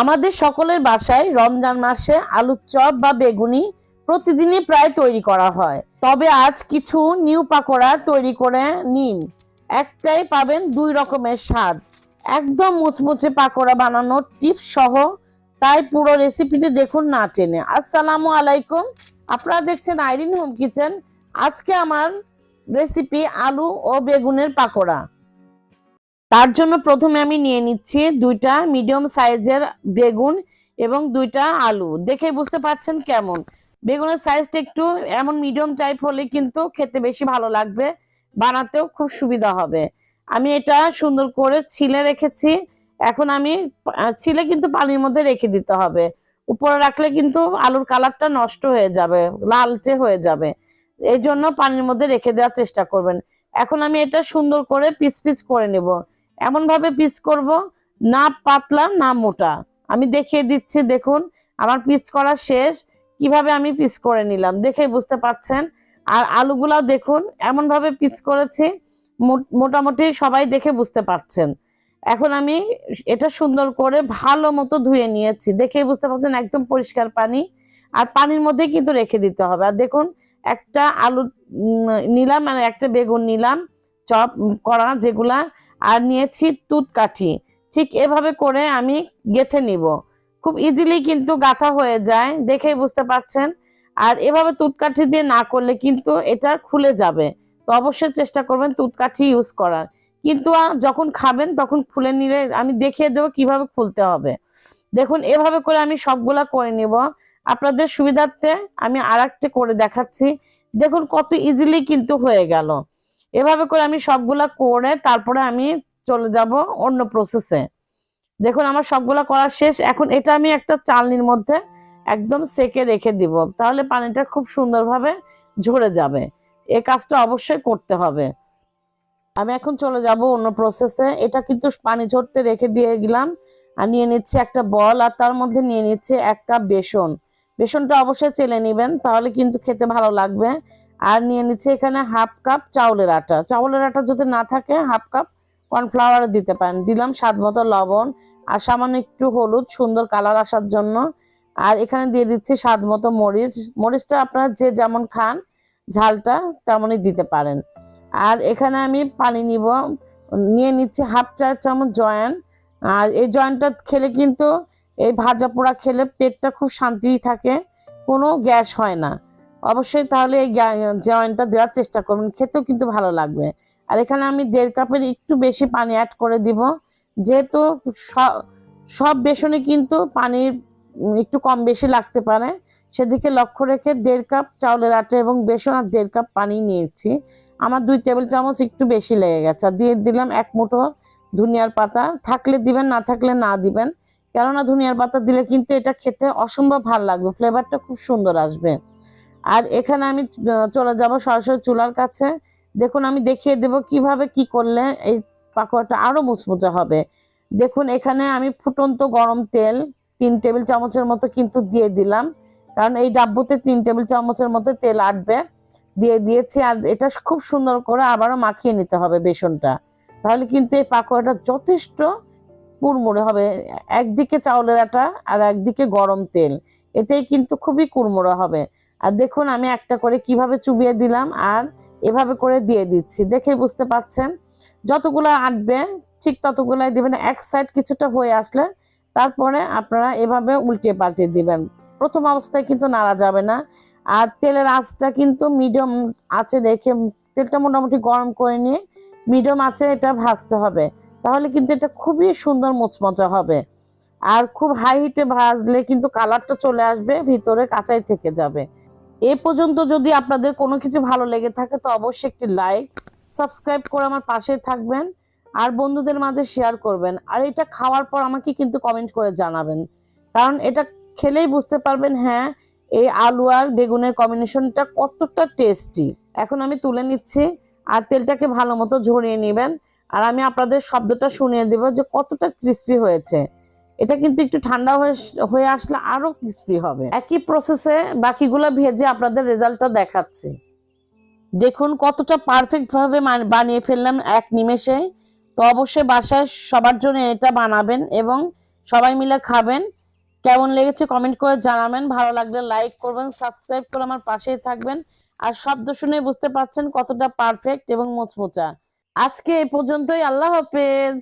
আমাদের সকলের বাসায় রমজান মাসে আলুর চপ বা বেগুনি প্রতিদিনই প্রায় তৈরি করা হয়। তবে আজ কিছু নিউ পাকোড়া তৈরি করে নিন। একটাই পাবেন দুই রকমের স্বাদ। একদম মুচমুচে পাকোড়া বানানোর টিপস সহ। তাই পুরো রেসিপিটি দেখুন না টেনে। আসসালামু আলাইকুম। আপনারা দেখছেন আইরিন হোম কিচেন। আজকে আমার রেসিপি আলু ও বেগুনের পাকোড়া। তার জন্য প্রথমে আমি নিয়ে নিচ্ছি দুইটা মিডিয়াম সাইজের বেগুন এবং দুইটা আলু। দেখে বুঝতে পারছেন কেমন? বেগুনের সাইজটা একটু এমন মিডিয়াম টাইপ হলে কিন্তু খেতে বেশি ভালো লাগবে, বানাতেও খুব সুবিধা হবে। আমি এটা সুন্দর করে ছিলে রেখেছি। এখন আমি ছিলে কিন্তু পানির মধ্যে রেখে দিতে হবে। উপরে রাখলে কিন্তু আলুর কালারটা নষ্ট হয়ে যাবে, লালচে হয়ে যাবে। এই জন্য পানির মধ্যে রেখে দেওয়ার চেষ্টা করবেন। এখন আমি এটা সুন্দর করে পিস পিস করে নেব। এমন ভাবে পিস করব, না পাতলা না মোটা। আমি দেখিয়ে দিচ্ছি, দেখুন, আমার পিস করা শেষ। কীভাবে আমি পিস করে নিলাম দেখে বুঝতে পাচ্ছেন? আর আলুগুলাও দেখুন এমন ভাবে পিস করেছি মোটামুটি সবাই দেখে বুঝতে পারছেন। এখন আমি এটা সুন্দর করে ভালো মতো ধুয়ে নিয়েছি, দেখেই বুঝতে পারছেন, একদম পরিষ্কার পানি। আর পানির মধ্যে কিন্তু রেখে দিতে হবে। আর দেখুন, একটা আলু নিলাম মানে একটা বেগুন নিলাম, চপ করা যেগুলা আর নিয়েছি তুত কাঠি ঠিক এভাবে করে আমি গেথে নিব। খুব ইজিলি কিন্তু গাথা হয়ে যায়, দেখেই বুঝতে পারছেন। আর এভাবে তুতকাঠি দিয়ে না করলে কিন্তু এটা খুলে যাবে। তো অবশ্যই চেষ্টা করবেন তুতকাঠি ইউজ করার। কিন্তু যখন খাবেন তখন খুলে নিলে আমি দেখিয়ে দেবো কীভাবে খুলতে হবে। দেখুন, এভাবে করে আমি সবগুলা করে নিব। আপনাদের সুবিধার্থে আমি আর করে দেখাচ্ছি। দেখুন কত ইজিলি কিন্তু হয়ে গেল। এভাবে করে আমি সবগুলা করে তারপরে আমি চলে যাব অন্য প্রসেসে দেখুন, আমার সবগুলা করা শেষ। এখন এটা আমি একটা চালনির মধ্যে একদম সেকে রেখে দিব। তাহলে পানিটা খুব সুন্দরভাবে ঝরে যাবে। এই কাজটা অবশ্যই করতে হবে। আমি এখন চলে যাব অন্য প্রসেসে এটা কিন্তু পানি ঝরতে রেখে দিয়ে গেলাম। আর নিয়ে নিচ্ছি একটা বল আর তার মধ্যে নিয়ে নিচ্ছে এক কাপ বেসন। বেসনটা অবশ্যই চেলে নেবেন, তাহলে কিন্তু খেতে ভালো লাগবে। আর নিয়ে নিচ্ছে এখানে হাফ কাপ চাউলের আটা। চাউলের আটা যদি না থাকে, হাফ কাপ কর্নফ্লাওয়ার দিতে পারেন। দিলাম স্বাদ মতো লবণ আর সামান্য একটু হলুদ, সুন্দর কালার আসার জন্য। আর এখানে দিয়ে দিচ্ছি স্বাদ মতো মরিচ। মরিচটা আপনারা যে যেমন খান, ঝালটা তেমনই দিতে পারেন। আর এখানে আমি পানি নিব। নিয়ে নিচ্ছি হাফ চা চামচ জয়েন। আর এই জয়েনটা খেলে কিন্তু এই ভাজা পোড়া খেলে পেটটা খুব শান্তি থাকে, কোনো গ্যাস হয় না। অবশ্যই তাহলে এই জয়েনটা দেওয়ার চেষ্টা করবেন, খেতেও কিন্তু ভালো লাগবে। আর এখানে আমি দেড় কাপের একটু বেশি পানি অ্যাড করে দিব, যেহেতু সব বেসনে কিন্তু পানির একটু কম বেশি লাগতে পারে। সেদিকে লক্ষ্য রেখে দেড় কাপ চাউলের আটা এবং বেসন আর দেড় কাপ পানি নিয়েছি। আমার দুই টেবিল চামচ একটু বেশি লেগে গেছে দিয়ে দিলাম এক মুঠো ধনিয়ার পাতা। থাকলে দিবেন, না থাকলে না দিবেন, কেননা ধনিয়ার পাতা দিলে কিন্তু এটা খেতে অসম্ভব ভালো লাগবে ফ্লেভারটা খুব সুন্দর আসবে। আর এখানে আমি চলে যাব সরাসরি চুলার কাছে। দেখুন, আমি দেখিয়ে দেব কীভাবে কি করলে এই পাকোড়াটা আরও মুচমুচে হবে। দেখুন, এখানে আমি ফুটন্ত গরম তেল তিন টেবিল চামচের মতো কিন্তু দিয়ে দিলাম। কারণ এই ডাব্বুতে তিন টেবিল চামচের মতো তেল আটবে, দিয়ে দিয়েছি। আর এটা খুব সুন্দর করে আবারও মাখিয়ে নিতে হবে বেসনটা। তাহলে কিন্তু এই পাকোড়াটা যথেষ্ট কুড়মুড়ে হবে। একদিকে চাউলের আটা আর একদিকে গরম তেল। এতেই কিন্তু খুবই কুড়মুড়ে হবে। আর দেখুন আমি একটা করে কীভাবে চুবিয়ে দিলাম আর এভাবে করে দিয়ে দিচ্ছি। দেখে বুঝতে পাচ্ছেন? যতগুলো আঁটবে, ঠিক ততগুলাই দিবেন। এক সাইড কিছুটা হয়ে আসলে তারপরে আপনারা এভাবে উল্টিয়ে পাল্টিয়ে দিবেন। প্রথম অবস্থায় কিন্তু নাড়া যাবে না। আর তেলের আঁচটা কিন্তু মিডিয়াম আঁচে রেখে তেলটা মোটামুটি গরম করে নিয়ে মিডিয়াম আঁচে এটা ভাজতে হবে। তাহলে কিন্তু এটা খুবই সুন্দর মোচমচা হবে। আর খুব হাই হিটে ভাজলে কিন্তু কালারটা চলে আসবে, ভিতরে কাঁচাই থেকে যাবে। এ পর্যন্ত যদি আপনাদের কোনো কিছু ভালো লেগে থাকে, তো অবশ্যই একটি লাইক সাবস্ক্রাইব করে আমার পাশে থাকবেন আর বন্ধুদের মাঝে শেয়ার করবেন। আর এটা খাওয়ার পর আমাকে কিন্তু কমেন্ট করে জানাবেন। কারণ এটা খেলেই বুঝতে পারবেন হ্যাঁ এই আলু আর বেগুনের কম্বিনেশনটা কতটা টেস্টি এখন আমি তুলে নিচ্ছি আর তেলটাকে ভালো মতো ঝরিয়ে নেবেন। আর আমি আপনাদের শব্দটা শুনিয়ে দেব যে কতটা ক্রিস্পি হয়েছে। এটা কিন্তু একটু ঠান্ডা হয়ে আসলে আরও ক্রিস্পি হবে। একই প্রসেসে বাকিগুলো ভেজে আপনাদের রেজাল্টটা দেখাচ্ছি। দেখুন কতটা পারফেক্ট ভাবে বানিয়ে ফেললাম এক নিমেষে। তো অবশ্যই বাসায় সবার জন্য এটা বানাবেন এবং সবাই মিলে খাবেন। কেমন লেগেছে কমেন্ট করে জানাবেন। ভালো লাগলে লাইক করবেন সাবস্ক্রাইব করে আমার পাশেই থাকবেন। আর শব্দ শুনে বুঝতে পারছেন কতটা পারফেক্ট এবং মোচমোচা। আজকে এই পর্যন্তই। আল্লাহ হাফেজ।